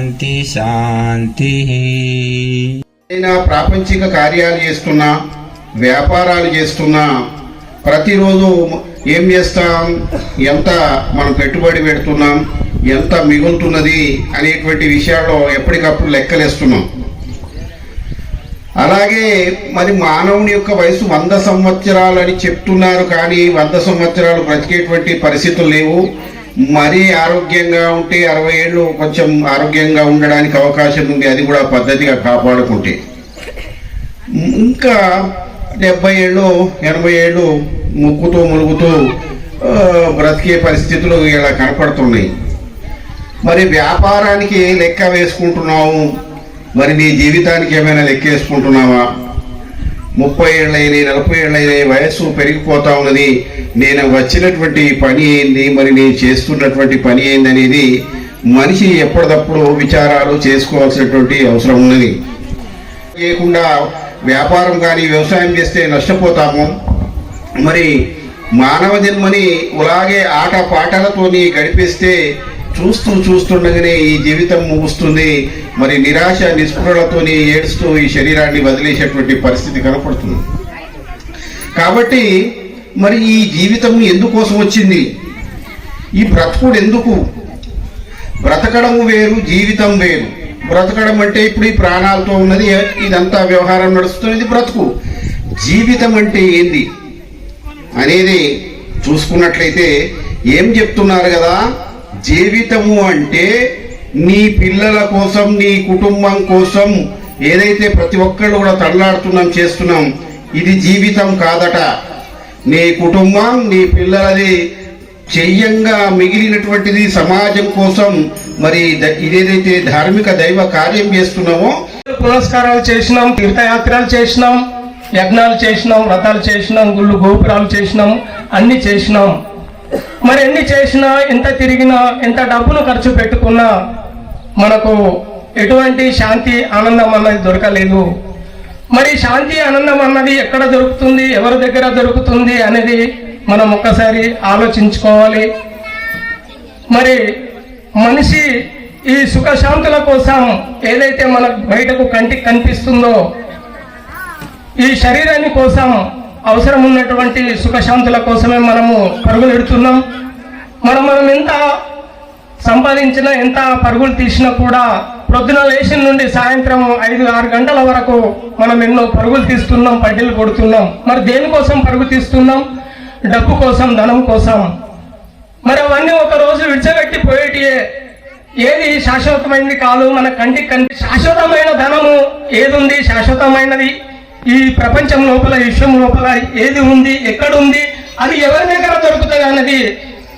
శాంతి శాంతి. ప్రాపంచిక కార్యాలు చేస్తున్నా వ్యాపారాలు చేస్తున్నా ప్రతిరోజు ఏం చేస్తాం? ఎంత మనం పెట్టుబడి పెడుతున్నాం? ఎంత మిగులుతున్నది? అనేటువంటి విషయాల్లో ఎప్పటికప్పుడు లెక్కలేస్తున్నాం. అలాగే మరి మానవుని యొక్క వయసు వంద సంవత్సరాలు అని చెప్తున్నారు కానీ వంద సంవత్సరాలు బ్రతికేటువంటి పరిస్థితులు లేవు. మరీ ఆరోగ్యంగా ఉంటే అరవై ఏళ్ళు కొంచెం ఆరోగ్యంగా ఉండడానికి అవకాశం ఉంది అది కూడా పద్ధతిగా కాపాడుకుంటే. ఇంకా డెబ్బై ఏళ్ళు ఎనభై ఏళ్ళు ముక్కుతూ ములుగుతూ బ్రతికే పరిస్థితులు ఇలా కనపడుతున్నాయి. మరి వ్యాపారానికి లెక్క వేసుకుంటున్నాము మరి నీ జీవితానికి ఏమైనా లెక్క వేసుకుంటున్నావా ముప్పై ఏళ్ళైనాయి నలభై ఏళ్ళైనాయి వయస్సు పెరిగిపోతా ఉన్నది. నేను వచ్చినటువంటి పని ఏంది? మరి నేను చేస్తున్నటువంటి పని ఏంది అనేది మనిషి ఎప్పటికప్పుడు విచారాలు చేసుకోవాల్సినటువంటి అవసరం ఉన్నది. లేకుండా వ్యాపారం కానీ వ్యవసాయం చేస్తే నష్టపోతాము. మరి మానవ జన్మని అలాగే ఆట పాటలతోని గడిపిస్తే చూస్తూ చూస్తుండగానే ఈ జీవితం ముగుస్తుంది. మరి నిరాశ నిస్పృహలతోని ఏడుస్తూ ఈ శరీరాన్ని వదిలేసేటువంటి పరిస్థితి కనపడుతుంది. కాబట్టి మరి ఈ జీవితం ఎందుకోసం వచ్చింది? ఈ బ్రతుకుడు ఎందుకు? బ్రతకడం వేరు జీవితం వేరు. బ్రతకడం అంటే ఇప్పుడు ఈ ప్రాణాలతో ఉన్నది ఇదంతా వ్యవహారం నడుస్తున్నది బ్రతుకు. జీవితం అంటే ఏంది? అనేది చూసుకున్నట్లయితే ఏం చెప్తున్నారు కదా? జీవితము అంటే నీ పిల్లల కోసం నీ కుటుంబం కోసం ఏదైతే ప్రతి ఒక్కళ్ళు కూడా తడలాడుతున్నాం చేస్తున్నాం ఇది జీవితం కాదట. నీ కుటుంబం నీ పిల్లలది చెయ్యంగా మిగిలినటువంటిది సమాజం కోసం మరి ద- ఇదేదైతే ధార్మిక దైవ కార్యం చేస్తున్నామో పురస్కారాలు చేసినాం తీర్థయాత్రలు చేసినాం యజ్ఞాలు చేసినాం వ్రతాలు చేసినాం గుళ్ళు గోపురాలు చేసినాం అన్ని చేసినాం. మరి ఎన్ని చేసినా ఎంత తిరిగినా ఎంత డబ్బును ఖర్చు పెట్టుకున్నా మనకు ఎటువంటి శాంతి ఆనందం అన్నది దొరకలేదు. మరి శాంతి ఆనందం అన్నది ఎక్కడ దొరుకుతుంది ఎవరి దగ్గర దొరుకుతుంది అనేది మనం ఒక్కసారి ఆలోచించుకోవాలి. మరి మనిషి ఈ సుఖశాంతుల కోసం ఏదైతే మనకు బయటకు కంటికి కనిపిస్తుందో ఈ శరీరాన్ని కోసం అవసరం ఉన్నటువంటి సుఖశాంతుల కోసమే మనము పరుగులెడుతున్నాం. మనం మనం ఎంత సంపాదించినా ఎంత పరుగులు తీసినా కూడా ప్రొద్దున లేచిన నుండి సాయంత్రం ఐదు ఆరు గంటల వరకు మనం ఎన్నో పరుగులు తీస్తున్నాం పడ్డీలు కొడుతున్నాం. మరి దేనికోసం పరుగు తీస్తున్నాం? డబ్బు కోసం ధనం కోసం. మరి అవన్నీ ఒక రోజు విడిచబెట్టి పోయేటియే. ఏది శాశ్వతమైనది కాదు మన కంటికి కంటి శాశ్వతమైన ధనము ఏది ఉంది శాశ్వతమైనది ఈ ప్రపంచం లోపల విశ్వం లోపల ఏది ఉంది ఎక్కడ ఉంది అది ఎవరి దగ్గర దొరుకుతుంది అన్నది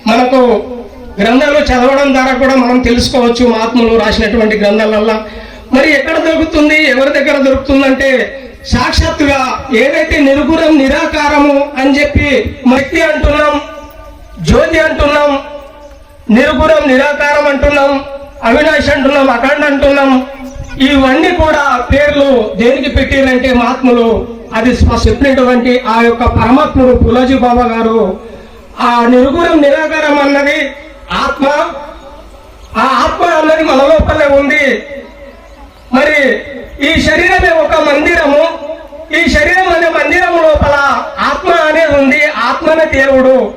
మనకు గ్రంథాలు చదవడం ద్వారా కూడా మనం తెలుసుకోవచ్చు మహాత్ములు రాసినటువంటి గ్రంథాలల్లో. మరి ఎక్కడ దొరుకుతుంది ఎవరి దగ్గర దొరుకుతుందంటే సాక్షాత్తుగా ఏదైతే నిరుగురం నిరాకారము అని చెప్పి మట్టి అంటున్నాం జ్యోతి అంటున్నాం నిరుగురం నిరాకారం అంటున్నాం అవినాష్ అంటున్నాం అఖండ అంటున్నాం ఇవన్నీ కూడా పేర్లు దేనికి పెట్టారంటే మహాత్ములు అది చెప్పినటువంటి ఆ యొక్క పరమాత్ముడు పులాజీ బాబా గారు. ఆ నిరుగురం నిరాకారం అన్నది ఆత్మ ఆ ఆత్మ అన్నది మన లోపలే ఉంది. మరి ఈ శరీరమే ఒక మందిరము. ఈ శరీరం అనే మందిరం లోపల ఆత్మ అనేది ఉంది. ఆత్మనే దేవుడు.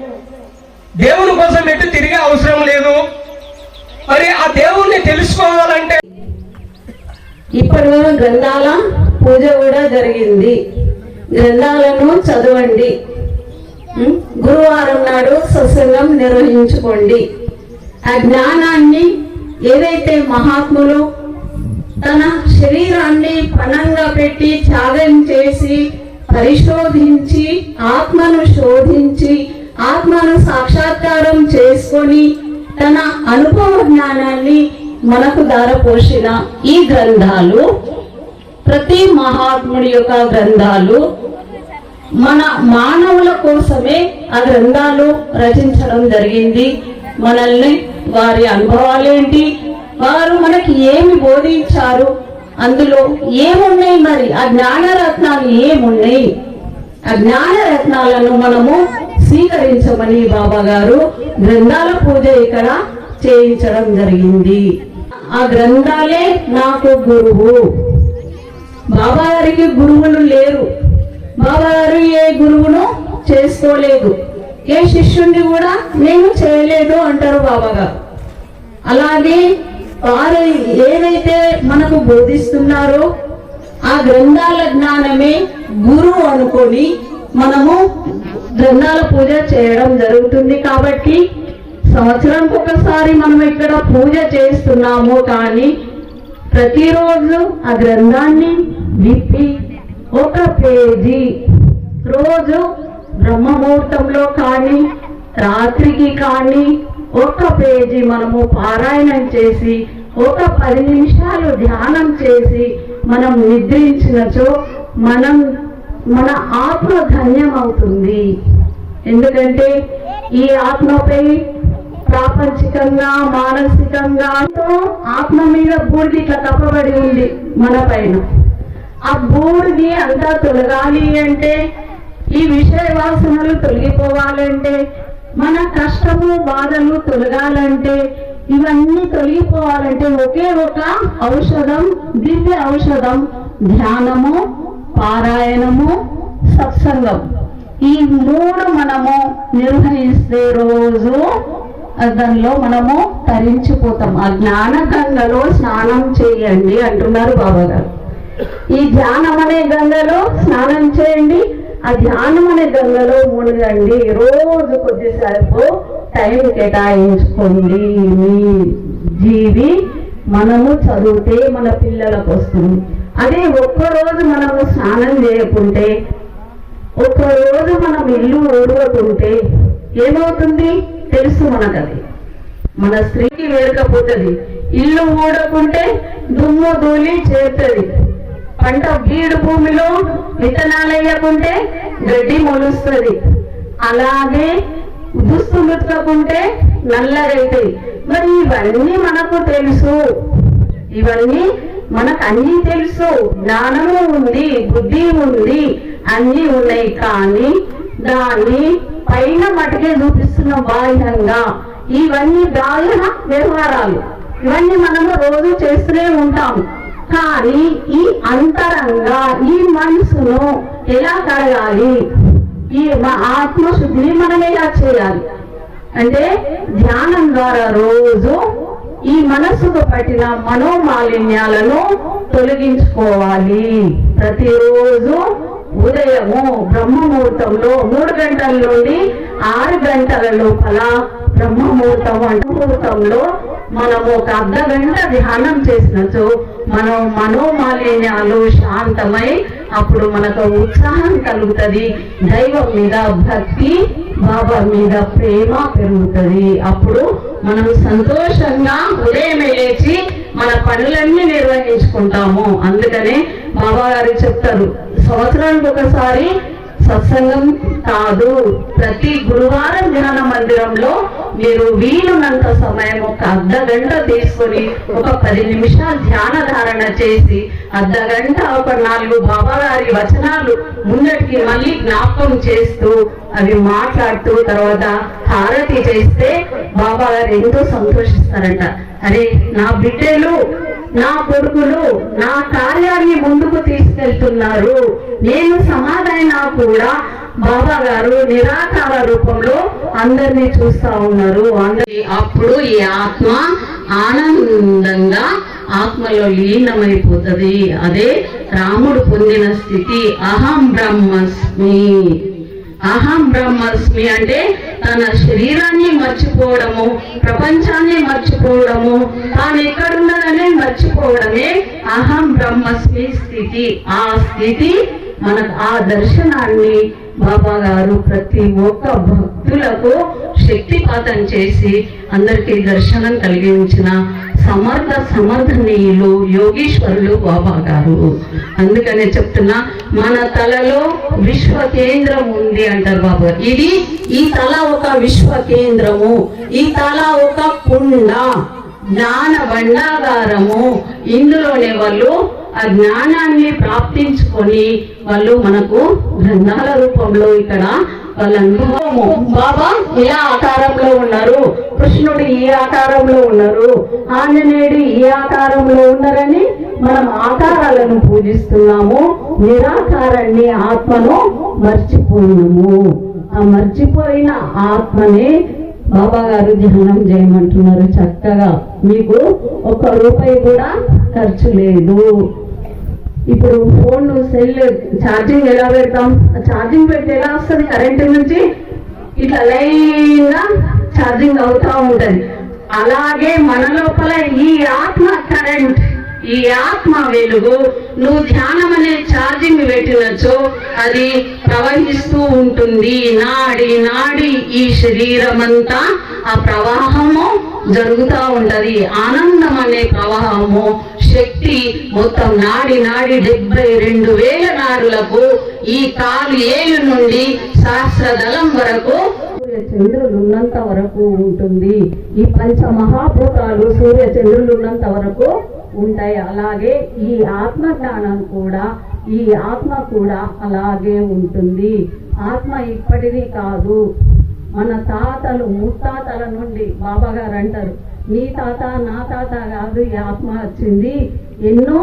దేవుని కోసం ఎటు అవసరం లేదు. మరి ఆ దేవుణ్ణి తెలుసుకోవాలంటే ఇప్పుడు గ్రంథాల పూజ కూడా జరిగింది. గ్రంథాలను చదవండి. గురువారం నాడు సత్సంగం నిర్వహించుకోండి. ఆ జ్ఞానాన్ని ఏదైతే మహాత్ములు తన శరీరాన్ని పణంగా పెట్టి త్యాగం చేసి పరిశోధించి ఆత్మను శోధించి ఆత్మను సాక్షాత్కారం చేసుకొని తన అనుభవ జ్ఞానాన్ని మనకు దారపోసిన ఈ గ్రంథాలు ప్రతి మహాత్ముడి యొక్క గ్రంథాలు మన మానవుల కోసమే ఆ గ్రంథాలు రచించడం జరిగింది. మనల్ని వారి అనుభవాలేంటి వారు మనకి ఏమి బోధించారు? అందులో ఏమున్నాయి మరి? ఆ జ్ఞానరత్నాలు ఏమున్నాయి? ఆ జ్ఞానరత్నాలను మనము స్వీకరించమని బాబా గారు గ్రంథాల పూజ ఇక్కడ చేయించడం జరిగింది. ఆ గ్రంథాలే నాకు గురువు. బాబా గారికి గురువులు లేరు. బాబా గారు ఏ గురువును చేసుకోలేదు. ఏ శిష్యుణ్ణి కూడా నేను చేయలేదు అంటారు బాబా గారు అలాగే వారు ఏదైతే మనకు బోధిస్తున్నారో ఆ గ్రంథాల జ్ఞానమే గురువు అనుకొని మనము గ్రంథాల పూజ చేయడం జరుగుతుంది కాబట్టి సంవత్సరానికి ఒకసారి మనం ఇక్కడ పూజ చేస్తున్నాము కానీ ప్రతిరోజు ఆ గ్రంథాన్ని విప్పి ఒక పేజీ. రోజు బ్రహ్మముహూర్తంలో కానీ రాత్రికి కానీ ఒక పేజీ మనము పారాయణం చేసి ఒక పది నిమిషాలు ధ్యానం చేసి మనం నిద్రించినచో మనం మన ఆత్మ ధన్యం అవుతుంది ఎందుకంటే ఈ ఆత్మపై ప్రాపంచికంగా మానసికంగా ఆత్మ మీద బూడిది ఇట్లా కప్పబడి ఉంది మన పైన. ఆ బూడిది అంతా తొలగాలి అంటే ఈ విషయ వాసనలు తొలగిపోవాలంటే మన కష్టము బాధలు తొలగాలంటే ఇవన్నీ తొలగిపోవాలంటే ఒకే ఒక ఔషధం దివ్య ఔషధం ధ్యానము పారాయణము సత్సంగం. ఈ మూడు మనము నిర్వహిస్తే రోజు దానిలో మనము తరించిపోతాం. ఆ జ్ఞాన గంగలో స్నానం చేయండి అంటున్నారు బాబా గారు ఈ ధ్యానం అనే గంగలో స్నానం చేయండి ఆ ధ్యానం అనే గంగలో మునగండి. రోజు కొద్దిసేపు టైం కేటాయించుకోండి. మీ జీవి మనము చదివితే మన పిల్లలకు వస్తుంది. అదే ఒక్కరోజు మనము స్నానం చేయకుంటే ఒక్కరోజు రోజు మనం ఇల్లు ఊడవకుంటే ఏమవుతుంది? తెలుసు మనకు అది మన స్త్రీకి వేడకపోతుంది ఇల్లు ఊడకుంటే దుమ్ము ధూళి చేరుతుంది. పంట బీడు భూమిలో విత్తనాలు వేయకుంటే గడ్డి మొలుస్తుంది. అలాగే దుస్తులు ఉతకకుంటే మరి ఇవన్నీ మనకు తెలుసు. ఇవన్నీ మనకు అన్నీ తెలుసు. జ్ఞానము ఉంది బుద్ధి ఉంది అన్నీ ఉన్నాయి. కానీ దాన్ని పైన మటుకే చూపిస్తున్న బాహ్యంగా ఇవన్నీ బాహ్య వ్యవహారాలు. ఇవన్నీ మనము రోజు చేస్తూనే ఉంటాము. కానీ ఈ అంతరంగా ఈ మనసును ఎలా కడగాలి? ఈ మా ఆత్మశుద్ధిని మనం ఎలా చేయాలి? అంటే ధ్యానం ద్వారా రోజు ఈ మనస్సుకు పట్టిన మనోమాలిన్యాలను తొలగించుకోవాలి. ప్రతిరోజు ఉదయము బ్రహ్మముహూర్తంలో మూడు గంటల నుండి ఆరు గంటల లోపల బ్రహ్మముహూర్తం అంటే ముహూర్తంలో మనము ఒక అర్ధ గంట ధ్యానం చేసినచో మనం మనోమాలిన్యాలు శాంతమై అప్పుడు మనకు ఉత్సాహం కలుగుతుంది. దైవం మీద భక్తి బాబా మీద ప్రేమ పెరుగుతుంది. అప్పుడు మనం సంతోషంగా ఉదయమే లేచి మన పనులన్నీ నిర్వహించుకుంటాము. అందుకనే మామగారు చెప్తారు సంవత్సరానికి ఒకసారి సత్సంగం కాదు. ప్రతి గురువారం ధ్యాన మందిరంలో మీరు వీలున్నంత సమయం ఒక అర్ధ గంట తీసుకొని ఒక పది నిమిషాలు ధ్యాన ధారణ చేసి అర్ధ గంట ఒక నాలుగు బాబా గారి వచనాలు ముందటికి మళ్ళీ జ్ఞాపకం చేస్తూ అవి మాట్లాడుతూ తర్వాత హారతి చేస్తే బాబా గారు ఎంతో సంతోషిస్తారంట. అరే నా బిడ్డలు నా కొడుకులు నా కార్యాన్ని ముందుకు తీసుకెళ్తున్నారు. నేను సమాధైనా కూడా బాబా గారు నిరాకార రూపంలో అందరినీ చూస్తా ఉన్నారు. అందరి అప్పుడు ఈ ఆత్మ ఆనందంగా ఆత్మలో లీనమైపోతుంది. అదే రాముడు పొందిన స్థితి అహం బ్రహ్మస్మి. అహం బ్రహ్మస్మి అంటే తన శరీరాన్ని మర్చిపోవడము ప్రపంచాన్ని మర్చిపోవడము తాను ఎక్కడున్నదనే మర్చిపోవడమే అహం బ్రహ్మస్మి స్థితి. ఆ స్థితి మనకు ఆ దర్శనాన్ని బాబా గారు ప్రతి ఒక్క భక్తులకు శక్తిపాతం చేసి అందరికీ దర్శనం కలిగించిన సమర్థ సమర్థనీయులు యోగీశ్వరులు బాబా గారు. అందుకనే చెప్తున్నా మన తలలో విశ్వ కేంద్రం ఉంది అంటారు బాబా. ఇది ఈ తల ఒక విశ్వ కేంద్రము ఈ తల ఒక కుండ జ్ఞాన భండాగారము. ఇందులోనే వాళ్ళు ఆ జ్ఞానాన్ని ప్రాప్తించుకొని వాళ్ళు మనకు గ్రంథాల రూపంలో ఇక్కడ వాళ్ళ అనుభవము. బాబా ఏ ఆకారంలో ఉన్నారు? కృష్ణుడు ఈ ఆకారంలో ఉన్నారు? ఆంజనేయుడు ఈ ఆకారంలో ఉన్నారని మనం ఆకారాలను పూజిస్తున్నాము. నిరాకారాన్ని ఆత్మను మర్చిపోయినాము ఆ మర్చిపోయిన ఆత్మని బాబా గారు ధ్యానం చేయమంటున్నారు చక్కగా. మీకు ఒక్క రూపాయి కూడా ఖర్చు లేదు. ఇప్పుడు ఫోన్ సెల్ ఛార్జింగ్ ఎలా పెడతాం? ఛార్జింగ్ పెడితే ఎలా వస్తుంది? కరెంట్ నుంచి ఇట్లా లైన్గా ఛార్జింగ్ అవుతా ఉంటది. అలాగే మన లోపల ఈ ఆత్మ కరెంట్ ఈ ఆత్మ వెలుగు నువ్వు ధ్యానం అనే ఛార్జింగ్ పెట్టినచో అది ప్రవహిస్తూ ఉంటుంది. నాడి నాడి ఈ శరీరం అంతా ఆ ప్రవాహము జరుగుతూ ఉంటది. ఆనందం అనే ప్రవాహము శక్తి మొత్తం నాడి నాడి డెబ్బై రెండు వేల నాడులకు ఈ కాలు ఏలు నుండి సహస్రదళం వరకు సూర్య ఉన్నంత వరకు ఉంటుంది. ఈ పంచ మహాభూతాలు సూర్య చంద్రులు ఉన్నంత వరకు ఉంటాయి. అలాగే ఈ ఆత్మ జ్ఞానం కూడా ఈ ఆత్మ కూడా అలాగే ఉంటుంది. ఆత్మ ఇప్పటిది కాదు. మన తాతలు ముత్తాతల నుండి బాబా గారు అంటారు నీ తాత నా తాత కాదు ఈ ఆత్మ వచ్చింది. ఎన్నో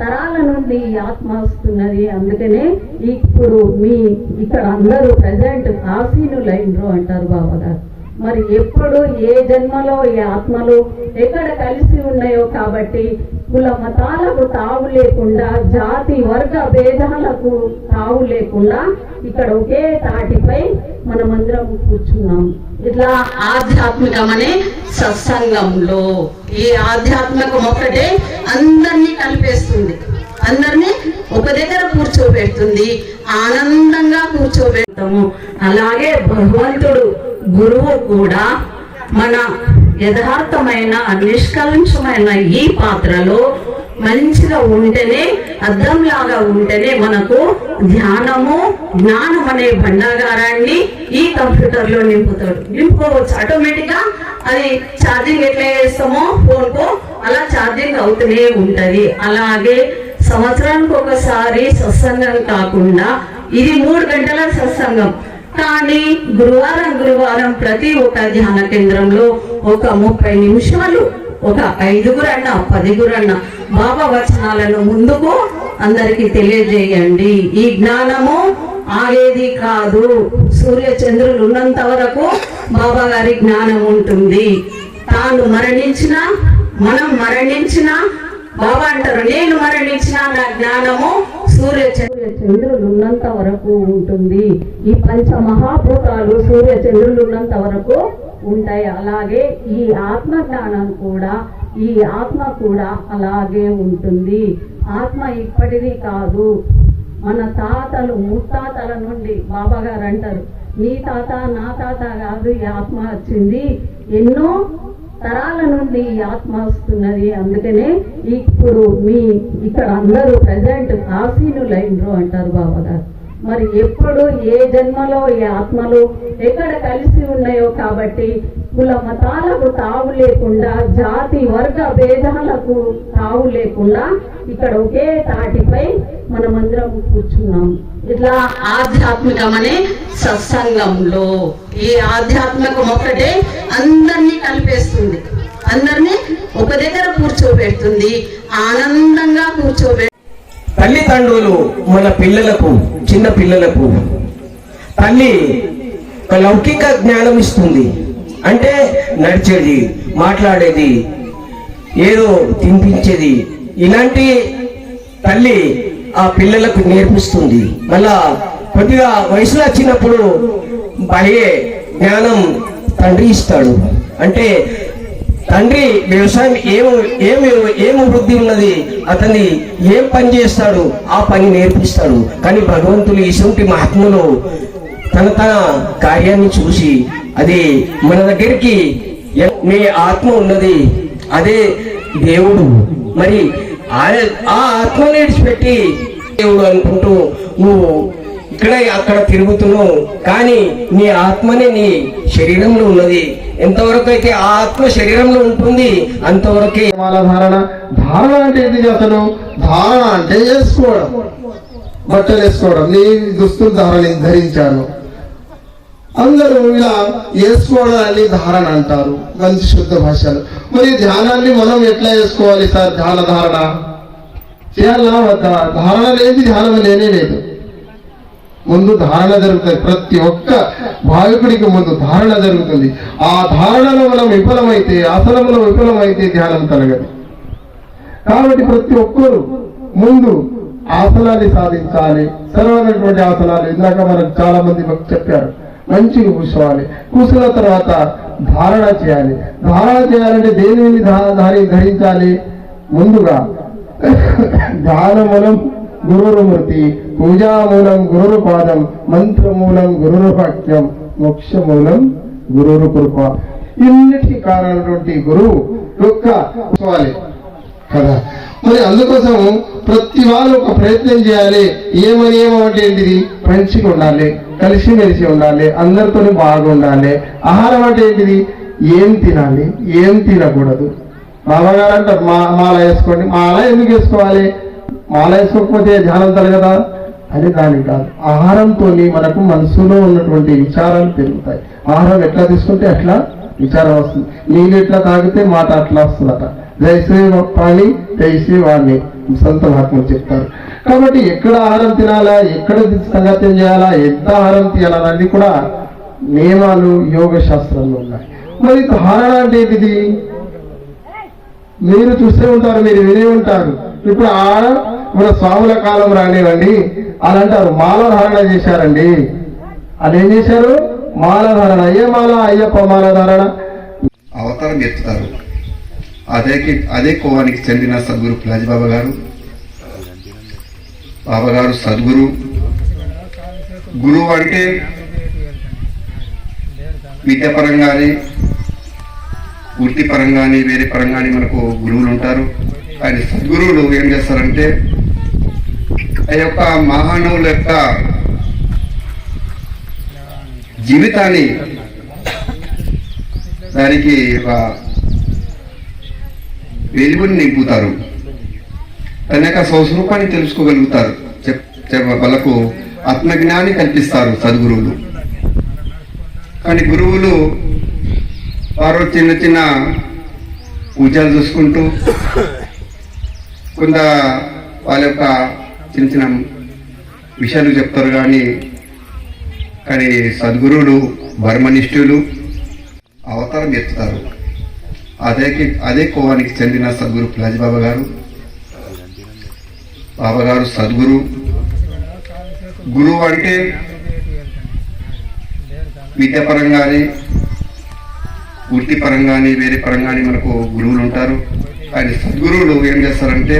తరాల నుండి ఈ ఆత్మ వస్తున్నది. అందుకనే ఇప్పుడు మీ ఇక్కడ అందరూ ప్రజెంట్ ఆసీనులైనరు అంటారు బాబా గారు మరి ఎప్పుడు ఏ జన్మలో ఈ ఆత్మలు ఎక్కడ కలిసి ఉన్నాయో కాబట్టి కుల మతాలకు తావు లేకుండా జాతి వర్గ భేదాలకు తావు లేకుండా ఇక్కడ ఒకే తాటిపై మనమందరం కూర్చున్నాం ఇట్లా ఆధ్యాత్మికమనే సత్సంగంలో. ఈ ఆధ్యాత్మికం ఒక్కటే అందరినీ కలిపేస్తుంది. అందరినీ ఒక దగ్గర కూర్చోబెడుతుంది. ఆనందంగా కూర్చోబెడతాము. అలాగే భగవంతుడు గురువు కూడా మన యథార్థమైన నిష్కలంషమైన ఈ పాత్రలో మంచిగా ఉంటేనే అద్దంలాగా ఉంటేనే మనకు ధ్యానము జ్ఞానం అనే భండాగారాన్ని ఈ కంప్యూటర్లో నింపుతాడు. నింపుకోవచ్చు. ఆటోమేటిక్గా అది ఛార్జింగ్ ఎట్లా చేస్తామో ఫోన్ కో అలా ఛార్జింగ్ అవుతూనే ఉంటది. అలాగే సంవత్సరానికి ఒకసారి సత్సంగం కాకుండా ఇది మూడు గంటల సత్సంగం. కానీ గురువారం గురువారం ప్రతి ఒక్క ధ్యాన కేంద్రంలో ఒక ముప్పై నిమిషాలు ఒక ఐదుగురన్న పదిగురన్న బాబా వచనాలను ముందుకు అందరికి తెలియజేయండి. ఈ జ్ఞానము ఆగేది కాదు. సూర్య చంద్రులు ఉన్నంత వరకు బాబా గారి జ్ఞానం ఉంటుంది. తాను మరణించిన మనం మరణించిన బాబా అంటారు నేను మరణించిన నా జ్ఞానము సూర్య చంద్ర చంద్రులు ఉన్నంత వరకు ఉంటుంది. ఈ పంచ మహాభూతాలు సూర్య చంద్రులు ఉన్నంత వరకు ఉంటాయి. అలాగే ఈ ఆత్మ జ్ఞానం కూడా ఈ ఆత్మ కూడా అలాగే ఉంటుంది. ఆత్మ ఇప్పటిది కాదు. మన తాతలు ముత్తాతల నుండి బాబా గారు అంటారు నీ తాత నా తాత కాదు ఈ ఆత్మ వచ్చింది. ఎన్నో తరాల నుండి ఈ ఆత్మ వస్తున్నది. అందుకనే ఇప్పుడు మీ ఇక్కడ అందరూ ప్రజెంట్ ఆసీనులైనరు అంటారు బాబా గారు. మరి ఎప్పుడు ఏ జన్మలో ఏ ఆత్మలు ఎక్కడ కలిసి ఉన్నాయో కాబట్టి కుల మతాలకు తావు లేకుండా జాతి వర్గ భేదాలకు తావు లేకుండా ఇక్కడ ఒకే తాటిపై మనమందరం కూర్చున్నాం. ఇట్లా ఆధ్యాత్మికమనే సత్సంగంలో. ఈ ఆధ్యాత్మికం ఒక్కటే అందరినీ కలిపేస్తుంది. అందరినీ ఒక దగ్గర కూర్చోబెడుతుంది. ఆనందంగా కూర్చోబె తల్లిదండ్రులు మన పిల్లలకు చిన్న పిల్లలకు తల్లి లౌకిక జ్ఞానం ఇస్తుంది. అంటే నడిచేది మాట్లాడేది ఏదో తినిపించేది. ఇలాంటి తల్లి ఆ పిల్లలకు నేర్పిస్తుంది. మళ్ళా కొద్దిగా వయసులో వచ్చినప్పుడు బాహ్య జ్ఞానం తండ్రి ఇస్తాడు. అంటే తండ్రి వ్యవసాయం ఏం ఏం ఏం వృద్ధి ఉన్నది? అతన్ని ఏం పని చేస్తాడు? ఆ పని నేర్పిస్తాడు. కానీ భగవంతుడు ఇటువంటి మహాత్ములు తన తన కార్యాన్ని చూసి అది మన దగ్గరికి మీ ఆత్మ ఉన్నది అదే దేవుడు. మరి ఆ- ఆ ఆత్మని దేవుడు అనుకుంటూ నువ్వు ఇక్కడ అక్కడ తిరుగుతున్నావు కానీ నీ ఆత్మనే నీ శరీరంలో ఉన్నది. ఎంతవరకు అయితే ఆ ఆత్మ శరీరంలో ఉంటుంది అంతవరకే ధారణ ధారణ అంటే ఏంటి చేస్తాను ధారణ అంటే వేసుకోవడం బట్టలు వేసుకోవడం. నేను దుస్తులు ధారణ ధరించాను. అందరూ ఇలా వేసుకోవడాన్ని ధారణ అంటారు. మంచి శుద్ధ భాషలు. మరి ధ్యానాన్ని మనం ఎట్లా వేసుకోవాలి సార్? ధ్యాన ధారణ. చేయాలా వద్దా? ధారణ లేని ధ్యానం లేనే లేదు. ముందు ధారణ జరుగుతుంది. ప్రతి ఒక్క భావికుడికి ముందు ధారణ జరుగుతుంది. ఆ ధారణలో మనం విఫలమైతే ఆసనంలో విఫలమైతే ధ్యానం కలగదు. కాబట్టి ప్రతి ఒక్కరు ముందు ఆసనాన్ని సాధించాలి. సరళమైనటువంటి ఆసనాలు ఇందాక మనం చాలా మంది చెప్పారు. మంచిగా కూర్చోవాలి. కూర్చున్న తర్వాత ధారణ చేయాలి. ధారణ చేయాలంటే దేనిని ధా- ధారి ధరించాలి? ముందుగా ధ్యానమూలం గురురుమూర్తి పూజామూలం గురురు పాదం మంత్రమూలం గురురు వాక్యం మోక్షమూలం గురురు కృప ఇన్నిటికి కారణమైనటువంటి గురువు యొక్క కదా? మరి అందుకోసం ప్రతి వాళ్ళు ఒక ప్రయత్నం చేయాలి. ఏమని ఏమంటే ఏంటిది? మంచిగా ఉండాలి కలిసిమెలిసి ఉండాలి అందరితో బాగుండాలి. ఆహారం అంటే ఏంటిది? ఏం తినాలి ఏం తినకూడదు. బాబాగారు అంటారు మా మాల వేసుకోండి. మాల ఎందుకు వేసుకోవాలి? మాల వేసుకోకపోతే ధ్యానం తరగదా అని దాని కాదు. ఆహారంతో మనకు మనసులో ఉన్నటువంటి విచారాలు పెరుగుతాయి. ఆహారం ఎట్లా తీసుకుంటే అట్లా విచారం వస్తుంది. నీళ్ళు ఎట్లా తాగితే మాట అట్లా వస్తుందట. జైసే పాణి జయశ్రీ వాణి సంత మహాత్ములు చెప్తారు. కాబట్టి ఎక్కడ ఆహారం తినాలా ఎక్కడ సంగత్యం చేయాలా ఎంత ఆహారం తీయాలన్నది కూడా నియమాలు యోగ శాస్త్రంలో ఉన్నాయి. మరి ధారణ అంటే ఏంటిది? మీరు చూస్తే ఉంటారు మీరు వినే ఉంటారు. ఇప్పుడు ఆహారం మన స్వాముల కాలం రానివ్వండి. అని అంటారు. మాలధారణ చేశారండి. అది ఏం చేశారు? మాల ధారణ ఏ మాల? అయ్యప్ప మాలధారణ అవతారం చెప్తారు అదే అదే కోవానికి చెందిన సద్గురు పిలాజీ బాబా గారు. బాబా గారు సద్గురు. గురువు అంటే విద్యాపరంగానే వృత్తిపరంగాని వేరే పరంగాని మనకు గురువులు ఉంటారు. ఆయన సద్గురువులు ఏం చేస్తారంటే ఆ యొక్క మహానవుల యొక్క జీవితాన్ని దానికి ఒక వెలుగుని నింపుతారు. తన యొక్క స్వస్వరూపాన్ని తెలుసుకోగలుగుతారు. వాళ్ళకు ఆత్మజ్ఞాన్ని కల్పిస్తారు సద్గురువులు. కానీ గురువులు వారు చిన్న చిన్న పూజలు చూసుకుంటూ కొంత వాళ్ళ యొక్క చిన్న చిన్న విషయాలు చెప్తారు కానీ కానీ సద్గురువులు బర్మనిష్ఠులు అవతారం ఎత్తుతారు. అదే అదే కోవానికి చెందిన సద్గురు పిలాజీ బాబా గారు. బాబాగారు సద్గురు. గురువు అంటే విద్యాపరంగానే వృత్తిపరంగాని వేరే పరంగాని మనకు గురువులు ఉంటారు. కానీ సద్గురువులు ఏం చేస్తారంటే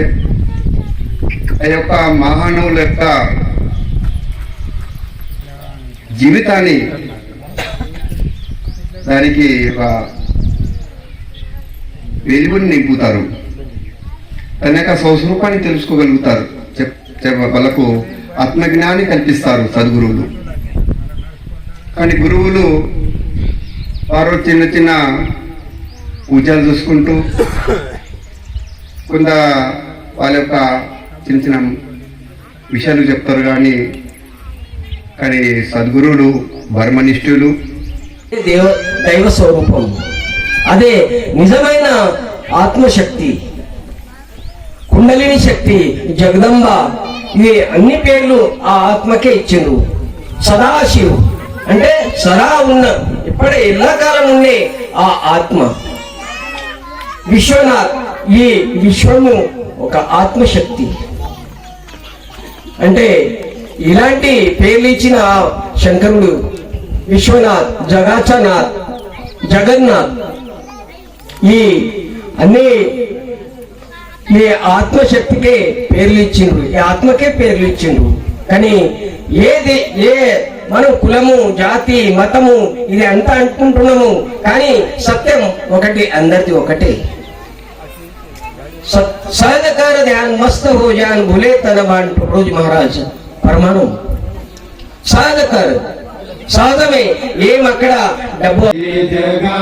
ఆ యొక్క మహానవుల యొక్క జీవితాన్ని దానికి ఒక వెలుగుని నింపుతారు. తన యొక్క స్వస్వరూపాన్ని తెలుసుకోగలుగుతారు. చెప్ వాళ్ళకు ఆత్మజ్ఞాని కల్పిస్తారు సద్గురువులు. కానీ గురువులు వారు చిన్న చిన్న పూజలు చూసుకుంటూ కొంత వాళ్ళ యొక్క చిన్న చిన్న విషయాలు చెప్తారు కానీ కానీ సద్గురువులు బర్మనిష్ఠులు దేవ దైవ స్వరూపం. అదే నిజమైన ఆత్మశక్తి. కుండలిని శక్తి జగదంబ ఇవి అన్ని పేర్లు ఆ ఆత్మకే ఇచ్చిండ్రు. సదాశివు. అంటే సదా ఉన్న ఇప్పటి ఎల్లకాలం ఉండే ఆ ఆత్మ. విశ్వనాథ్ ఈ విశ్వము ఒక ఆత్మశక్తి. అంటే ఇలాంటి పేర్లు ఇచ్చిన శంకరుడు విశ్వనాథ్ జగాచనాథ్ జగన్నాథ్. ఈ అన్ని ఈ ఆత్మశక్తికే పేర్లు ఇచ్చిండ్రు ఈ ఆత్మకే పేర్లు ఇచ్చిండ్రు కానీ ఏది ఏ మనం కులము జాతి మతము ఇది అంతా అనుకుంటున్నాము కానీ సత్యం ఒకటి అందరిది ఒకటే. सदकर ध्यान मस्त हो जान भूले तन बान टुकड़ोज महाराज। परमाणु। सद कर में ये मकड़ा डबो जगा